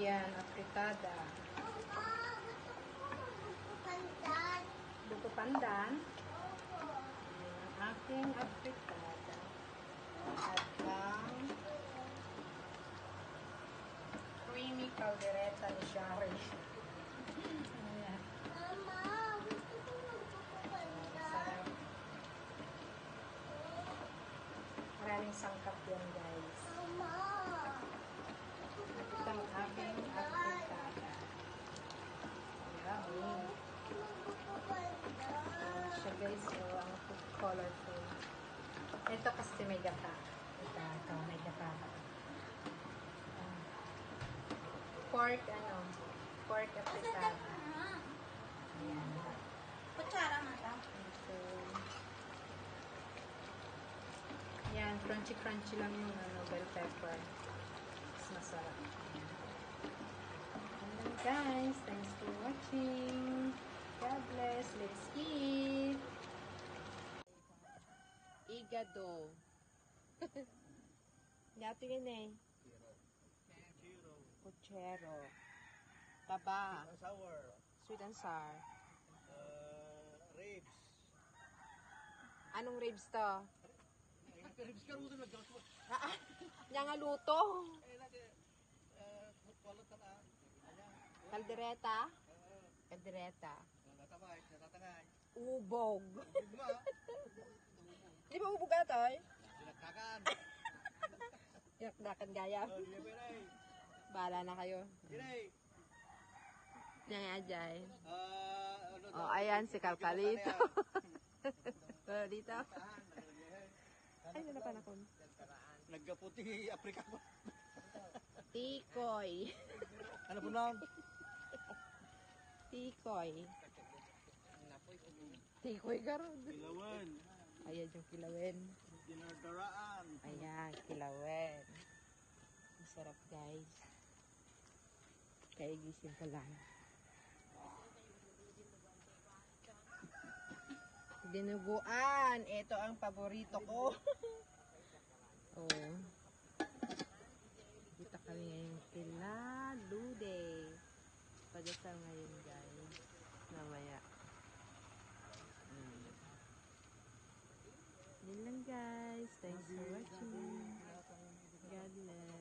Yan, apritada. Buko pandan. Ang aking apritada. At ang creamy caldereta ni Shari. Ayan. Sarap. Maraming sangkap yan, guys. Ito ang aking apritada. Yummy. Ayan siya, guys. So, ang food colorful. Ito kasi may gata. Ito, ito may gata. Pork, ano, pork apritada. Ayan. Kutsara man lang. Ito. Yan, crunchy-crunchy lang yung ano, bell pepper. Mas masarap. And then guys, thanks for watching. Igado. Natin eh. Puchero. Taba. Sour. Sweet and sour. Uh, ribs. Anong ribs to? Ribs ka rin nagkakot. Ah. Yan nga luto. Eh, lagi. Uh, kulot na lang. Kaldereta. Kaldereta. Natatangay. Natatangay. Ubog. Ugma. Di ba ubog atoy? Sinakakan. Yakdakan gaya. Oh, rin? Bahala na kayo. Gini. Yan nga, Ajay. Ano Oh, ayan si Kalkalito. oh, dito. Ay, nalapan ako. Nagkaputi Afrika pa. Tikoy. Ano po na? Tikoy. Tikoy garod. Ilawan. Ayan yung kilawin. Dinardaraan. Ayan, kilawin. Masarap, guys. Kaya gising pa lang. Dinuguan. Ito ang paborito ko. oh. Kita kami ngayon kila Lude. Padasal ngayon, guys. Namaya. Thanks for watching. God bless.